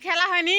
খেলা হয়নি?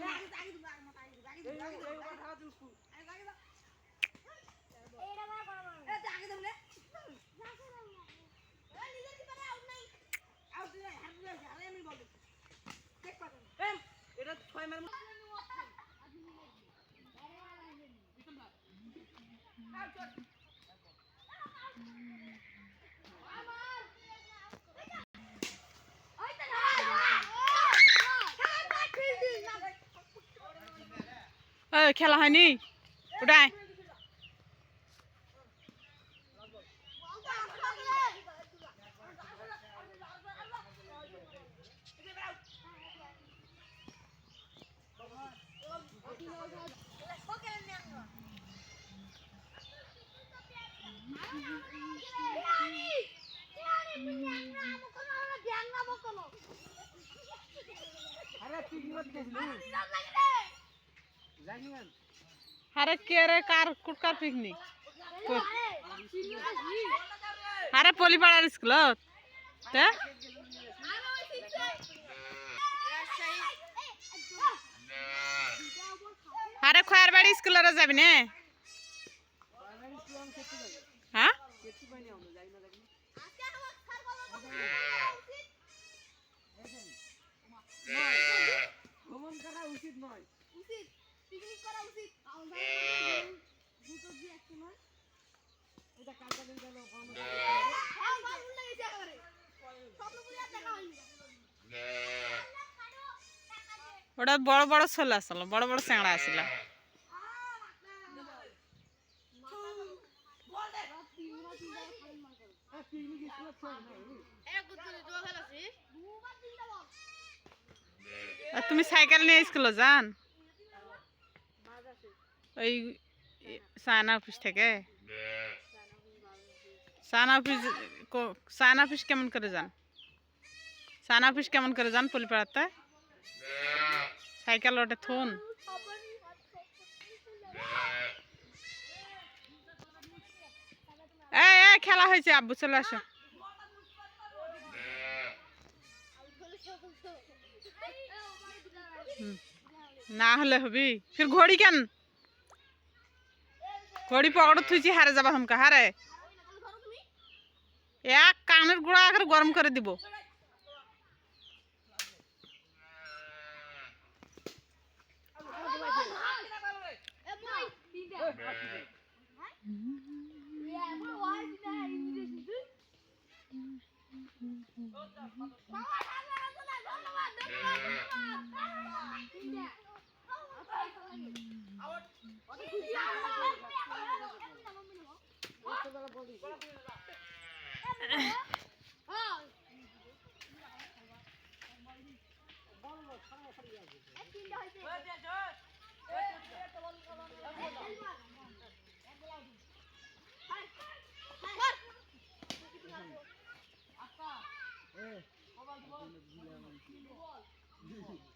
Yeah. খেলা হয়নি ওটাই আরে কে রে? কার কুটকার পিকনিক আরে পলিপাড়ার স্কুলত আরে খয়ার বাড়ি স্কুলের যাবি নে? হ্যাঁ? উচিত নয়। উচিত পিকনিক করা উচিত। দুটো দিয়ে এটা কালকে গেল হ্যাঁ ওটা বড় বড় শোল আসল বড় বড় স্যাংড়া আসিল। তুমি সাইকেল নিয়ে স্কুলে যান? ওই সায়না অফিস থেকে? সায়না অফিস কো- সায়না অফিস কেমন করে যান? সায়না অফিস কেমন করে যান পলিপাড়াতে? সাইকেল ওটা থুন। এই এই খেলা হয়েছে আব্বু চলে আসো। হুম। না হলে হবি। ফির ঘড়ি কেন? ঘড়ি পকড় থুইছি হারে যাবা হামকা হারে এক কানের গোড়া আগে গরম করে দিব এ ভাই তিনটা ইয়া বড় ওয়াই দিনা ইনভিটেশন তুই মামা ধন্যবাদ ধন্যবাদ ধন্যবাদ ধন্যবাদ তিনটা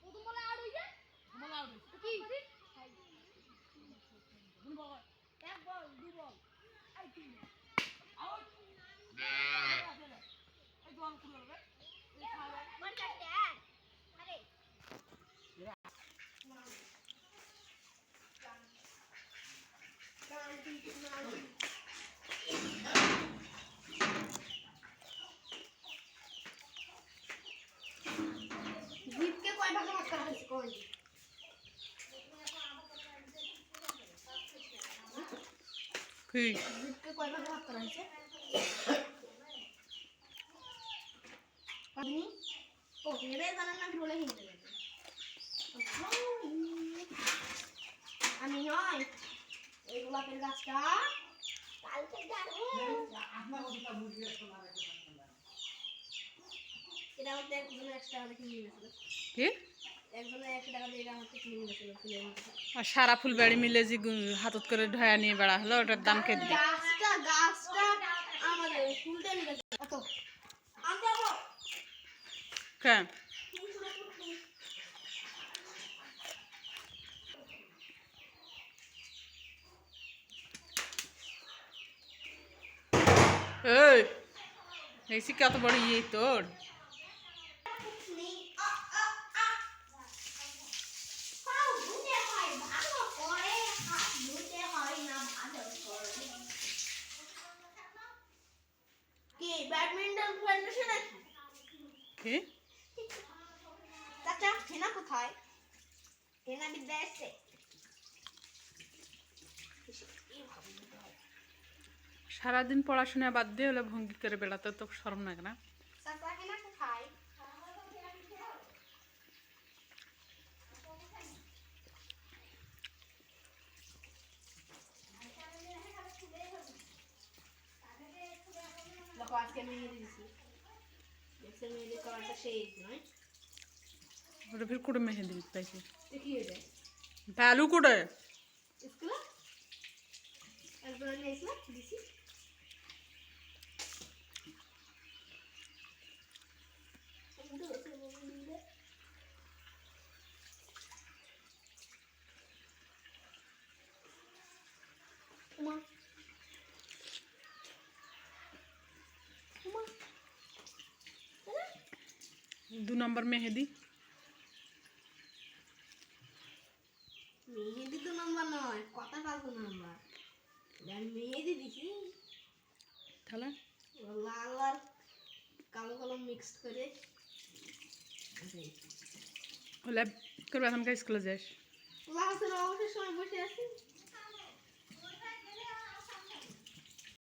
প্রথম বলে হিন্দে আমি নয় এই গোলাপের গাছটা কালকে এটা আমাদের একজন একশো টাকা কিনে নিয়েছিল কি আর সারা ফুল বাড়ি মিলে যে হাতত করে ঢয়া নিয়ে বেড়া হলো ওটার দাম কে দিবে? কেন এই দেখছি কত বড় ইয়ে তোর। কি? চাচা হেনা কোথায়? হেনা বিদ্যা এসছে। সারাদিন পড়াশোনা বাদ দিয়ে হলে ভঙ্গি করে বেড়াতে তো শরম লাগে না চাচা হেনা কোথায় দেখো আজকে মেহেদি দিছি দেখছে মেহেদি করাটা সেই নয়। ওটা ফির কুড়ে মেহেদি পাইছে কি? হয়ে যায় কুড়ে? নিয়েছিল দিছি দু নম্বর মেহেদি। মেহেদি তো নাম্বার নয় কথা ফালতু নাম্বার মেহেদি দিছি। তাহলে লাল আর কালো কালো মিক্স করে। হলে করবে এখন স্কুলে যাস। ক্লাসের অবসর সময় বসে আছি।